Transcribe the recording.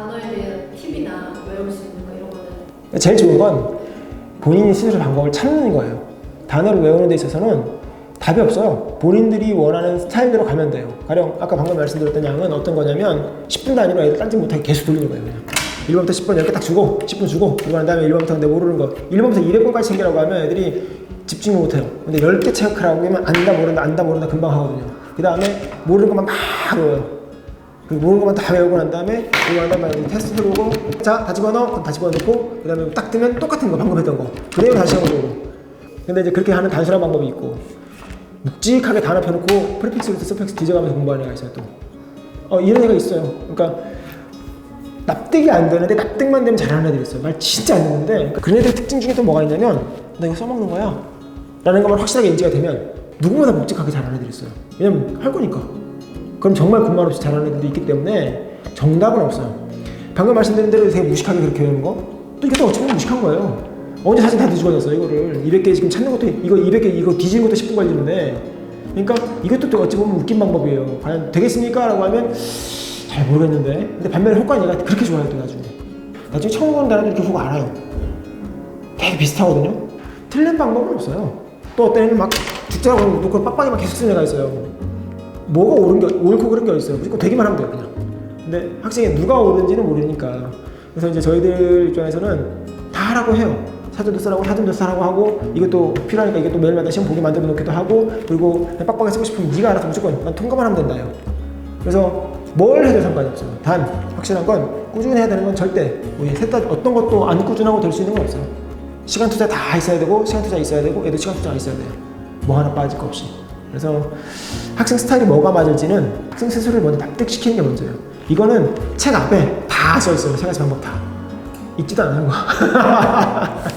단어에 대한 팁이나 외울 수 있는 거 이런 거는 제일 좋은 건 본인이 스스로 방법을 찾는 거예요. 단어를 외우는 데 있어서는 답이 없어요. 본인들이 원하는 스타일대로 가면 돼요. 가령 아까 방금 말씀드렸던 양은 어떤 거냐면 10분 단위로 애들 딴짓 못하게 계속 돌리는 거예요. 그냥. 1번부터 10번 이렇게 딱 주고 10분 주고 그리고 난 다음에 1번부터 내가 모르는 거 1번부터 200번까지 챙기라고 하면 애들이 집중을 못해요. 근데 10개 체크라고 하면 안다 모른다 안다 모른다 금방 하거든요. 그 다음에 모르는 것만 막 외워요. 그리고 모르는 것만 다 외우고 난 다음에 그리고 난 다음에 테스트 들어오고 자 다 집어넣어 다 집어넣고 그 다음에 딱 뜨면 똑같은 거 방금 했던 거. 그대로 다시 하고 들어오고. 근데 이제 그렇게 하는 단순한 방법이 있고. 묵직하게 단어 펴놓고 프리픽스부터 서픽스 뒤져가면서 공부하는 애가 있어요 또. 어, 이런 애가 있어요. 그러니까 납득이 안 되는데 납득만 되면 잘하는 애들이 있어요. 말 진짜 안 듣는데. 그러니까 그런 애들 특징 중에 또 뭐가 있냐면 나 이거 써먹는 거야. 라는 것만 확실하게 인지가 되면 누구보다 묵직하게 잘하는 애들이 있어요. 왜냐면 할 거니까 그럼 정말 군말 없이 잘하는 애들도 있기 때문에 정답은 없어요. 방금 말씀드린 대로 되게 무식하게 그렇게 외우는 거? 또 이게 또 어찌 보면 무식한 거예요. 언제 사진 다 뒤집어졌어 이거를 200개 지금 찾는 것도 이거 200개 이거 뒤지는 것도 10분 걸리는데 그러니까 이것도 또 어찌 보면 웃긴 방법이에요. 과연 되겠습니까? 라고 하면 잘 모르겠는데 근데 반면에 효과는 얘가 그렇게 좋아요 또 나중에 나중에 처음 보는 이렇게 보고 알아요. 되게 비슷하거든요. 틀린 방법은 없어요. 또 어떤 애는 막 죽자고 놓고 빡빡이 막 계속 쓰는 애가 있어요. 뭐가 옳은 게 옳고 그른 게 있어요. 무조건 되기만 하면 돼요, 그냥. 근데 학생이 누가 옳은지는 모르니까. 그래서 이제 저희들 입장에서는 다 하라고 해요. 사전도 쓰라고 사전도 쓰라고 하고 이것도 필요하니까 이것도 매일마다 시험 보기 만들어 놓기도 하고 그리고 빡빡하게 쓰고 싶으면 네가 알아서 무조건 난 통과만 하면 된다요. 그래서 뭘 해도 상관이 없어요. 단 확실한 건 꾸준해야 되는 건 절대 우리 셋 다 어떤 것도 안 꾸준하고 될 수 있는 건 없어요. 시간 투자 다 있어야 되고 시간 투자 있어야 되고 애도 시간 투자 있어야 돼요. 뭐 하나 빠질 거 없이. 그래서 학생 스타일이 뭐가 맞을지는 학생 스스로를 먼저 납득시키는 게 먼저예요. 이거는 책 앞에 다 써 있어요. 세 가지 방법 다. 읽지도 않아요.